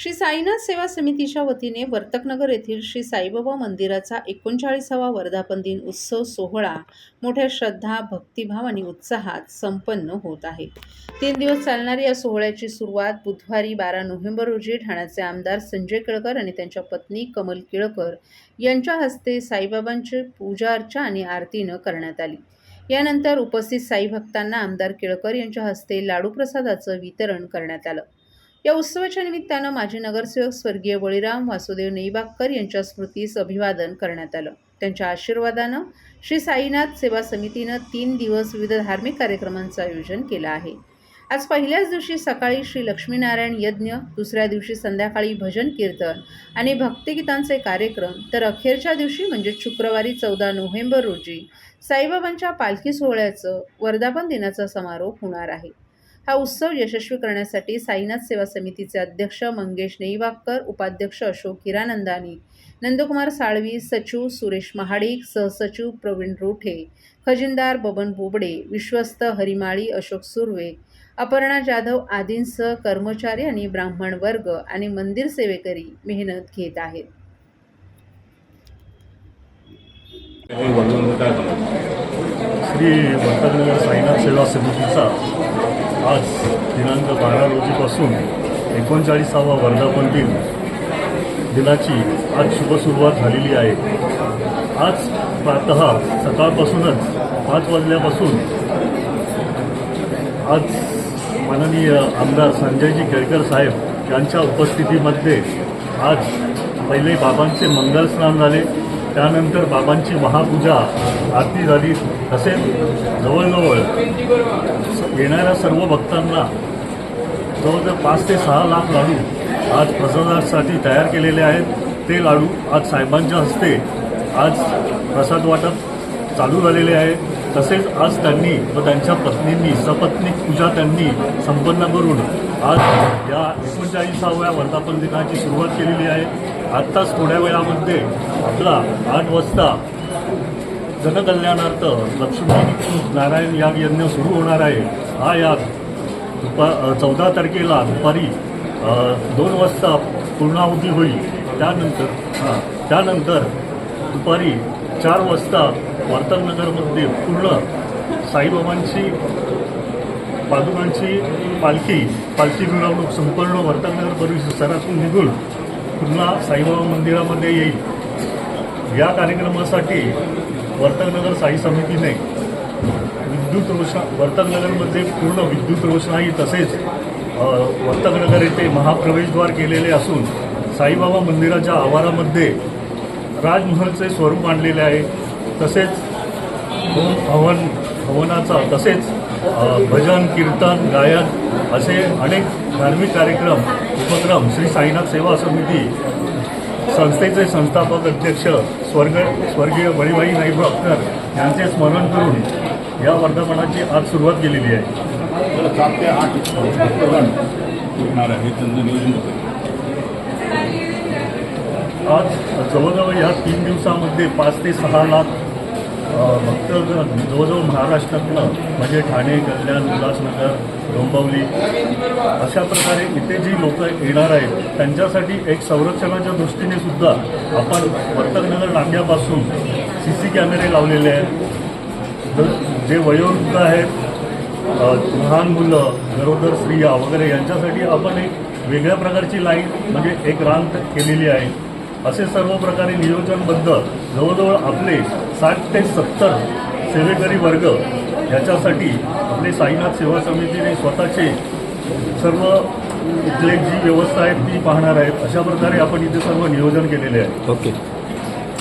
श्री साईनाथ सेवा समितीच्या वतीने वर्तकनगर येथील श्री साईबाबा मंदिराचा एकोणचाळीसावा वर्धापन दिन उत्सव सोहळा मोठ्या श्रद्धा भक्तिभाव आणि उत्साहात संपन्न होत आहे. तीन दिवस चालणाऱ्या या सोहळ्याची सुरुवात बुधवारी बारा नोव्हेंबर रोजी ठाण्याचे आमदार संजय केळकर आणि त्यांच्या पत्नी कमल केळकर यांच्या हस्ते साईबाबांची पूजा अर्चा आणि आरतीनं करण्यात आली. यानंतर उपस्थित साई भक्तांना आमदार केळकर यांच्या हस्ते लाडू प्रसादाचं वितरण करण्यात आलं. या उत्सवाच्या निमित्तानं माजी नगरसेवक स्वर्गीय बळीराम वासुदेव नेईबागकर यांच्या स्मृतीस अभिवादन करण्यात आलं. त्यांच्या आशीर्वादानं श्री साईनाथ सेवा समितीनं तीन दिवस विविध धार्मिक कार्यक्रमांचं आयोजन केलं आहे. आज पहिल्याच दिवशी सकाळी श्री लक्ष्मीनारायण यज्ञ दुसऱ्या दिवशी संध्याकाळी भजन कीर्तन आणि भक्तिगीतांचे कार्यक्रम तर अखेरच्या दिवशी म्हणजे शुक्रवारी चौदा नोव्हेंबर रोजी साईबाबांच्या पालखी सोहळ्याचं वर्धापन दिनाचा समारोप होणार आहे. हा उत्सव यशस्वी करण्यासाठी साईनाथ सेवा समितीचे अध्यक्ष मंगेश नेईवागकर उपाध्यक्ष अशोक हिरानंदानी नंदकुमार साळवी सचिव सुरेश महाडिक सहसचिव प्रवीण रोठे खजिनदार बबन बोबडे विश्वस्त हरिमाळी अशोक सुर्वे अपर्णा जाधव आदींसह कर्मचारी आणि ब्राह्मण वर्ग आणि मंदिर सेवेकरी मेहनत घेत आहेत. श्री भक्तनगर साईनाथ सेवा समितीचा आज दिनांक बारा रोजीपासून एकोणचाळीसावा वर्धापन दिन. दिनाची आज शुभ सुरुवात झालेली आहे. आज प्रातः सकाळपासूनच पाच वाजल्यापासून आज माननीय आमदार संजयजी केळकर साहेब यांच्या उपस्थितीमध्ये आज पहिले बाबांचे मंगल स्नान झाले. त्यानंतर बाबांची महापूजा आरती झाली. तसेच जवळजवळ येणाऱ्या सर्व भक्तांना जवळजवळ पाच ते सहा लाख लाडू आज प्रसादासाठी तयार केलेले आहेत. ते लाडू आज साहेबांच्या हस्ते आज प्रसाद वाटप चालू झालेले आहे तसेच आज त्यांनी व त्यांच्या पत्नींनी सपत्नीक पूजा त्यांनी संपन्न करून आज या एकोणचाळीसाव्या वर्धापन दिनाची सुरुवात केलेली आहे. आत्ताच थोड्या वेळामध्ये आपला आठ वाजता जनकल्याणार्थ लक्ष्मी नारायण याग यज्ञ सुरू होणार आहे. हा याग दुपा चौदा तारखेला दुपारी दोन वाजता पूर्णाहुती होईल. त्यानंतर हां त्यानंतर दुपारी चार वाजता वर्तकनगरमध्ये पूर्ण साईबाबांची पादुकांची पालखी पालखी मिरवणूक संपूर्ण वर्तकनगर परिसरातून निघून पुन्हा साईबाबा मंदिरामध्ये येईल. या कार्यक्रमासाठी वर्तकनगर साई समितीने विद्युत रोषणा वर्तकनगरमध्ये पूर्ण विद्युत रोषणाई तसेच वर्तकनगर येथे महाप्रवेशद्वार केलेले असून साईबाबा मंदिराच्या आवारामध्ये राजमहलचे स्वरूप आणलेले आहे. तसेच दोन हवन हवनाचा तसेच भजन कीर्तन गायन असे अनेक धार्मिक कार्यक्रम उपक्रम श्री साईनाथ सेवा समिती संस्थेचे संस्थापक अध्यक्ष स्वर्ग स्वर्गीय बळीबाई नाईबागकर यांचे स्मरण करून या वर्धापनाची आज सुरुवात केलेली आहे. सात ते आठ होणार आहे त्यांचं नियोजन आज जवळजवळ ह्या तीन दिवसामध्ये पाच ते सहा लाख भक्त जवळजवळ महाराष्ट्रातनं म्हणजे ठाणे कल्याण उल्हासनगर डोंबिवली अशा प्रकारे इथे जी लोक येणार आहेत त्यांच्यासाठी एक संरक्षणाच्या दृष्टीने सुद्धा आपण वर्तकनगर नाक्यापासून सी सी कॅमेरे लावलेले आहेत. जे वयोवृद्ध आहेत लहान मुलं गरोदर स्त्रिया वगैरे यांच्यासाठी आपण एक वेगळ्या प्रकारची लाईन म्हणजे एक रांग केलेली आहे. असे सर्व प्रकारे नियोजनबद्ध जवळजवळ आपले साठ ते सत्तर सेवेकरी वर्ग याच्यासाठी आपले साईनाथ सेवा समितीने स्वतःचे सर्व इथले जी व्यवस्था आहे ती पाहणार आहेत. अशा प्रकारे आपण इथे सर्व नियोजन केलेले आहे. ओके.